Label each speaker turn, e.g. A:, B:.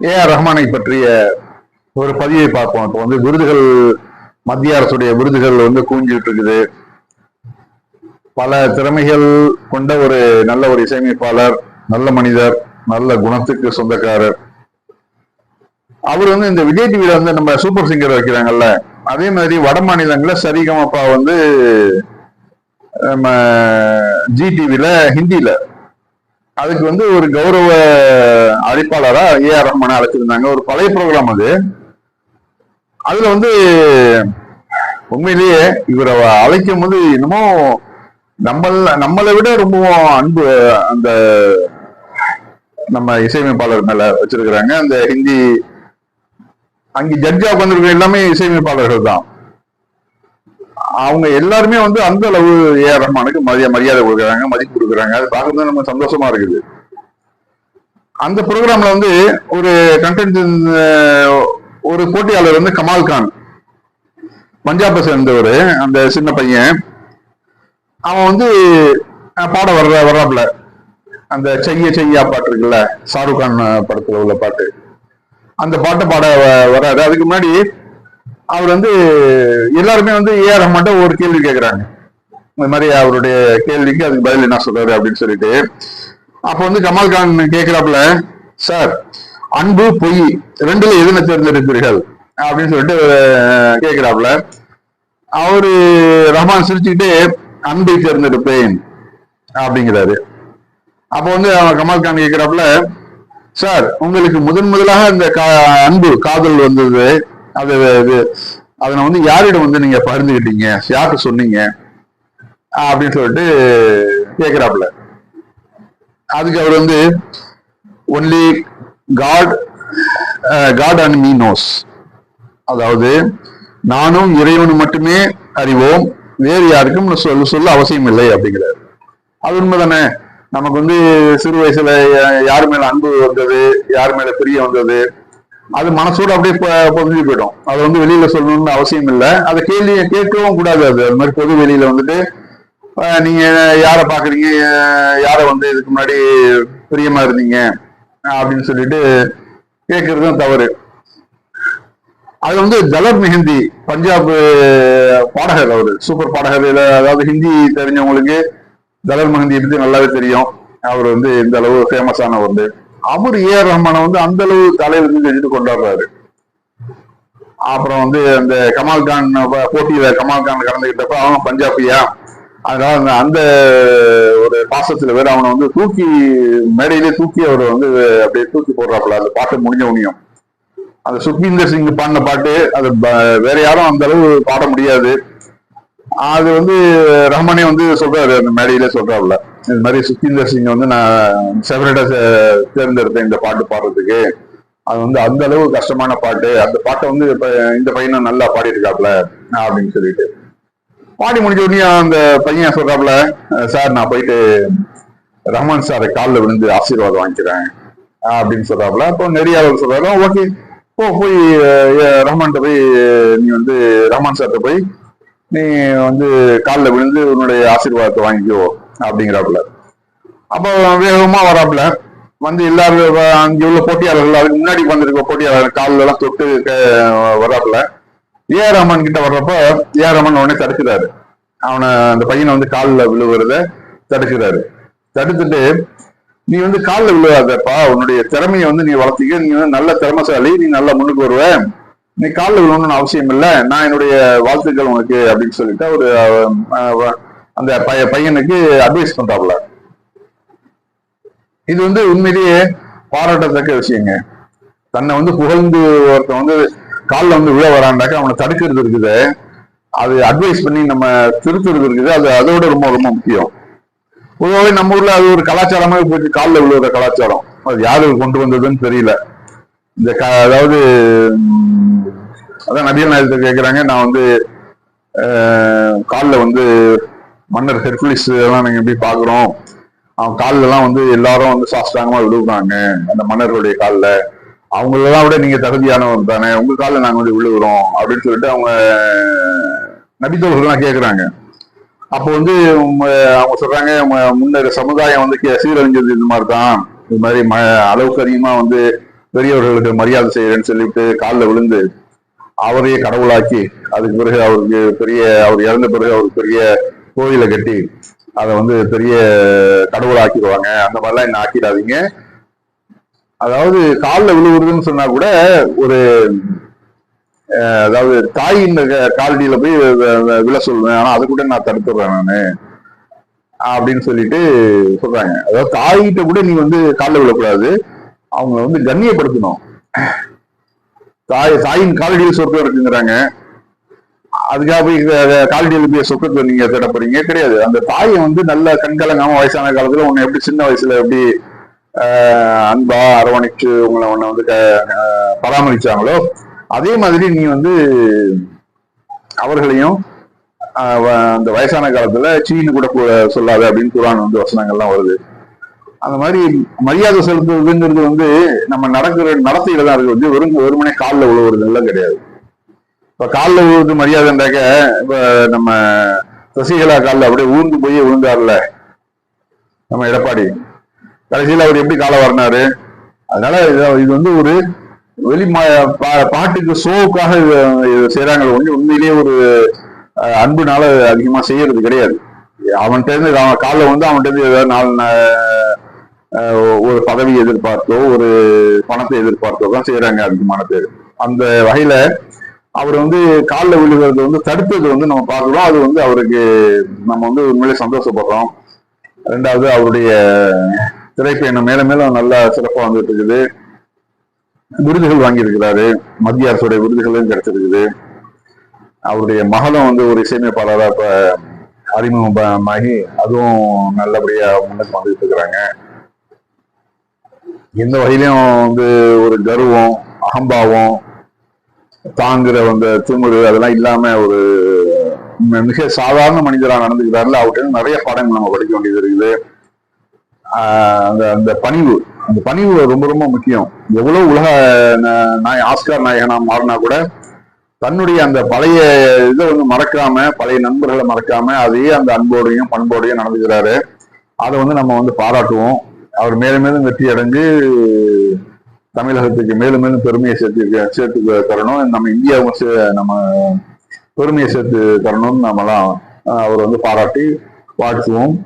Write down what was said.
A: A R ரஹ்மானை பற்றிய ஒரு பதிவை பார்ப்போம். இப்போ வந்து விருதுகள் மத்திய அரசுடைய விருதுகள் வந்து குவிஞ்சிட்டு இருக்குது. பல திறமைகள் கொண்ட ஒரு நல்ல ஒரு இசையமைப்பாளர் நல்ல மனிதர் நல்ல குணத்துக்கு சொந்தக்காரர். அவர் வந்து இந்த விஜய் டிவியில வந்து நம்ம சூப்பர் சிங்கர் வைக்கிறாங்கல்ல அதே மாதிரி வட மாநிலங்களில் சரிகமப்பா வந்து நம்ம ஜி டிவியில ஹிந்தில அதுக்கு வந்து ஒரு கௌரவ அழைப்பாளரா ஏ ஆர் ரஹ்மானை அழைச்சிருந்தாங்க. ஒரு பழைய ப்ரோக்ராம் அது. அதுல வந்து உண்மையிலேயே இவரை அழைக்கும் போது என்னமோ நம்மள நம்மளை விட ரொம்பவும் அன்பு அந்த நம்ம இசையமைப்பாளர் மேல வச்சிருக்கிறாங்க. அந்த ஹிந்தி அங்கே ஜட்ஜா உட்காந்துருக்க எல்லாமே இசையமைப்பாளர்கள் தான். அவங்க எல்லாருமே வந்து அந்த அளவு ஏ ஆர் ரஹ்மானுக்கு மரியாதை மரியாதை கொடுக்குறாங்க மதிப்பு கொடுக்குறாங்க. அது பார்க்கறது நம்ம சந்தோஷமா இருக்குது. அந்த ப்ரோக்ராம்ல வந்து ஒரு கண்டென்ட் ஒரு போட்டியாளர் வந்து கமால் கான். பஞ்சாபை சேர்ந்தவர் அந்த சின்ன பையன். அவன் வந்து பாட வர்ற வர்றாப்புல. அந்த செய்ய செய்யா பாட்டு இருக்குல்ல ஷாருக் கான் படத்துல உள்ள பாட்டு. அந்த பாட்டை பாட வராது அதுக்கு முன்னாடி அவர் வந்து எல்லாருமே வந்து ஏஆர் ரஹ்மான்ட்ட ஒரு கேள்வி கேட்குறாங்க இந்த மாதிரி அவருடைய கேள்விக்கு அதுக்கு பதில் என்ன சொல்றாரு அப்படின்னு சொல்லிட்டு. அப்போ வந்து கமால் கான் கேட்கிறாப்புல சார் அன்பு பொய் ரெண்டுல எதுன தேர்ந்தெடுப்பீர்கள் அப்படின்னு சொல்லிட்டு கேட்கிறாப்புல அவரு ரஹ்மான் சிரிச்சுக்கிட்டே அன்பை தேர்ந்தெடுப்பேன் அப்படிங்கிறாரு. அப்போ வந்து அவன் கமால் கான் கேட்கிறாப்புல சார் உங்களுக்கு முதன் முதலாக இந்த கா- அன்பு காதல் வந்தது அது இது அதனை வந்து யாரிடம் வந்து நீங்க பகிர்ந்துக்கிட்டீங்க யார்கிட்ட சொன்னீங்க? அப்படின்னு சொல்லிட்டு கேட்கிறாப்புல அதுக்கு அவர் வந்து only God God and me knows அதாவது நானும் இறைவனும் மட்டுமே அறிவோம் வேறு யாருக்கும் சொல்ல சொல்ல அவசியம் இல்லை அப்படிங்கிறார். அது உண்மைதானே? நமக்கு வந்து சிறு வயசுல யார் மேல அன்பு வந்தது யார் மேல பிரிய வந்தது அது மனசோட அப்படியே பொதிஞ்சு போயிடும். அது வந்து வெளியில சொல்லணும்னு அவசியம் இல்லை. அதை கேள்வி கேட்கவும் கூடாது அது. அது மாதிரி பொது வெளியில வந்துட்டு நீங்க யாரை பாக்குறீங்க? யாரை வந்து இதுக்கு முன்னாடி பிரியமா இருந்தீங்க? அப்படின்னு சொல்லிட்டு கேட்கறதும் தவறு. அது வந்து ஜலர் மெஹந்தி பஞ்சாப் பாடகர் அவரு. சூப்பர் பாடகர். அதாவது ஹிந்தி தெரிஞ்சவங்களுக்கு ஜலர் மெஹந்தி இருந்து நல்லாவே தெரியும். அவர் வந்து இந்த அளவு ஃபேமஸ் ஆனவர் அவர் ஏ ஆர் ரஹ்மானை வந்து அந்த அளவு தலைவர் செஞ்சுட்டு கொண்டாடுறாரு. அப்புறம் வந்து அந்த கமால் கான் போட்டியில கமால் கான் கலந்துகிட்டப்ப அவன் பஞ்சாபியா? அதனால அந்த அந்த ஒரு பாசத்துல வேற அவனை வந்து தூக்கி மேடையிலே தூக்கி அவரை வந்து அப்படியே தூக்கி போடுறாப்புல. அந்த பாட்டு முடிஞ்ச உனியும். அந்த சுக்மீந்தர் சிங் பாடின பாட்டு அது ப- வேற யாரும் அந்த அளவு பாட முடியாது. அது வந்து ரஹ்மானே வந்து சொல்றாரு அந்த மேடையிலே சொல்றாப்புல. இது மாதிரி சுத்தீந்தர் சிங் வந்து நான் செவரேட்டா தேர்ந்தெடுத்தேன் இந்த பாட்டு பாடுறதுக்கு. அது வந்து அந்த அளவு கஷ்டமான பாட்டு. அந்த பாட்டை வந்து இப்ப இந்த பையனும் நல்லா பாடியிருக்காப்ல அப்படின்னு சொல்லிட்டு. பாடி முடிஞ்ச உடனே அந்த பையன் சொல்றாப்ல சார் நான் போயிட்டு ரஹ்மான் சாரை காலில் விழுந்து ஆசீர்வாதம் வாங்கிக்கிறேன் அப்படின்னு சொல்றாப்ல அப்போ நெறியாளர் சொல்றாரு ஓகே போ போய் அஹ், ரஹ்மான்கிட்ட போய் நீ வந்து ரஹ்மான் சார்கிட்ட போய் நீ வந்து காலில் விழுந்து உன்னுடைய ஆசீர்வாதத்தை வாங்கிக்கோ. அப்படிங்கிறாப்புல. அப்போ வேகமா வராப்புல. வந்து எல்லாரும் அங்க உள்ள போட்டியாளர்கள் அதுக்கு முன்னாடி வந்திருக்க போட்டியாளர் காலில் எல்லாம் தொட்டு வர்றாப்புல வராப்புல. ஏ. ஆர் கிட்ட வர்றப்ப ஏ. ஆர் உடனே தடுக்கிறாரு. அவனை அந்த பையனை வந்து காலில் விழுவுறத தடுக்கிறாரு. தடுத்துட்டு நீ வந்து காலில் விழுவாதப்பா. உன்னுடைய திறமையை வந்து நீ வளர்த்திக்க. நீ வந்து நல்ல திறமைசாலி. நீ நல்லா முன்னுக்கு வருவ. நீ காலில் விழணும்னு அவசியம் இல்லை நான் என்னுடைய வாழ்த்துக்கள் உனக்கு அப்படின்னு சொல்லிட்டு ஒரு அந்த பைய பையனுக்கு அட்வைஸ் பண்றாப்ல இது வந்து உண்மையிலேயே பாராட்டத்தக்க விஷயங்க. தன்னை வந்து புகழ்ந்து ஒருத்தன் வந்து காலில் வந்து விழ வராண்டாக்க அவனை தடுக்கிறது இருக்குது. அது அட்வைஸ் பண்ணி நம்ம திருத்துறது இருக்குது. அது அதோட ரொம்ப ரொம்ப முக்கியம். பொதுவாகவே நம்ம ஊர்ல அது ஒரு கலாச்சாரமாக போயிட்டு காலில் விழுகிற கலாச்சாரம். அது யாரு கொண்டு வந்ததுன்னு தெரியல. இந்த க அதாவது அதான் நபிகள் நாயகத்தை கேட்குறாங்க நான் வந்து காலில் வந்து மன்னர் ஹெர்குலிஸ் எல்லாம் நாங்கள் எப்படி பார்க்குறோம் அவன் கால்ல எல்லாம் வந்து எல்லாரும் வந்து சாஸ்திராங்கமா விழுகுறாங்க அந்த மன்னர்களுடைய காலில். அவங்களெல்லாம் விட நீங்க தகுதியானவர் தானே. உங்க காலில் நாங்க வந்து விழுகிறோம் அப்படின்னு சொல்லிட்டு அவங்க நபித்தோர்கள்லாம் கேட்குறாங்க அப்போ வந்து அவங்க சொல்றாங்க ம- முன்னர் சமுதாயம் வந்து சீரழிஞ்சது இந்த மாதிரி தான் இது மாதிரி ம அளவுக்கு அதிகமா வந்து பெரியவர்களுக்கு மரியாதை செய்யறேன்னு சொல்லிவிட்டு காலில் விழுந்து அவரையே கடவுளாக்கி அதுக்கு பிறகு அவருக்கு பெரிய அவர் இறந்த பிறகு அவருக்கு பெரிய கோயிலை கட்டி அதை வந்து பெரிய கடவுள் ஆக்கிடுவாங்க அந்த மாதிரிலாம் என்ன ஆக்கிடாதீங்க. அதாவது காலில் விழுவுறதுன்னு சொன்னா கூட ஒரு அதாவது தாயின் க- காலடியில போய் விழ சொல்லுவேன். ஆனா அதை கூட நான் தடுத்துடுறேன் நானு. அப்படின்னு சொல்லிட்டு சொல்றாங்க. அதாவது தாயிட்ட கூட நீ வந்து காலில் விழக்கூடாது. அவங்க வந்து கண்ணியப்படுத்தணும். தாய் தாயின் காலடியில் சொற்கள் இருக்குங்கிறாங்க. அதுக்காக போய் க- காலடியில் போய் சொர்க்கத்தை நீங்க தேட போறீங்க. கிடையாது. அந்த தாயை வந்து நல்ல கண்கலங்காம வயசான காலத்துல உன்னை எப்படி சின்ன வயசுல எப்படி அன்பா அரவணைச்சு உங்களை உன்னை வந்து க- பராமரிச்சாங்களோ அதே மாதிரி நீ வந்து அவர்களையும் அந்த வயசான காலத்துல சீனு கூட சொல்லாத அப்படின்னு குரான் வந்து வசனங்கள்லாம் வருது. அந்த மாதிரி மரியாதை செலுத்துறதுங்கிறது வந்து நம்ம நடக்கிற நடத்தையில தான் இருக்கு வந்து வெறும் வெறுமனே காலில் விழுவுறது கிடையாது. இப்ப காலில் விழுந்து மரியாதைண்டாக்க இப்ப நம்ம சசிகலா காலில் அப்படியே ஊர்ந்து போய் விழுந்தார்ல நம்ம எடப்பாடி. கடைசியில் அவர் எப்படி காலை வரனாரு? அதனால இது வந்து ஒரு வெளி பா- பாட்டுக்கு ஷோவுக்காக செய்யறாங்க ஒன்று உண்மையிலேயே ஒரு அன்புனால அதிகமா செய்யறது கிடையாது. அவன்கிட்ட இருந்து அவன் காலில் வந்து அவன்கிட்ட இருந்து ஏதாவது நாலு ஒரு பதவி எதிர்பார்த்தோ ஒரு பணத்தை எதிர்பார்த்தோ தான் செய்யறாங்க அதிகமான பேர். அந்த வகையில அவர் வந்து காலில் விழுகிறது வந்து தடுத்தது வந்து நம்ம பார்க்குறோம். அது வந்து அவருக்கு நம்ம வந்து உண்மையிலே சந்தோஷப்படுறோம். ரெண்டாவது அவருடைய திரைப்பயணம் மேல மேலும் நல்லா சிறப்பாக வந்துட்டு இருக்குது விருதுகள் வாங்கியிருக்கிறாரு. மத்திய அரசுடைய விருதுகளும் கிடைச்சிருக்குது. அவருடைய மகளும் வந்து ஒரு இசையமைப்பாளராக இப்போ அறிமுகமாகி அதுவும் நல்லபடியாக முன்னுக்கு வந்துட்டு இருக்கிறாங்க. எந்த வகையிலும் வந்து ஒரு கர்வம் அகம்பாவம் தாங்குற அந்த துமுறு அதெல்லாம் இல்லாம ஒரு மிக சாதாரண மனிதராக நடந்துக்கிறாருல அவர்கிட்ட நிறைய பாடங்கள் நம்ம படிக்க வேண்டியது இருக்குது. அந்த அந்த பணிவு அந்த பணிவு ரொம்ப ரொம்ப முக்கியம். எவ்வளவு உலக ந- நாய் ஆஸ்கார் நாயகனா மாறினா கூட தன்னுடைய அந்த பழைய இதை வந்து மறக்காம பழைய நண்பர்களை மறக்காம அதையே அந்த அன்போடையும் பண்போடையும் நடந்துக்கிறாரு. அதை வந்து நம்ம வந்து பாராட்டுவோம். அவர் மேலும் மேலும் வெற்றி அடைஞ்சு தமிழகத்துக்கு மேலும் மேலும் பெருமையை சேர்த்து சேர்த்து தரணும். நம்ம இந்தியாவும் சே- நம்ம பெருமையை சேர்த்து தரணும்னு நம்மலாம் அவர் வந்து பாராட்டி வாழ்த்துவோம்.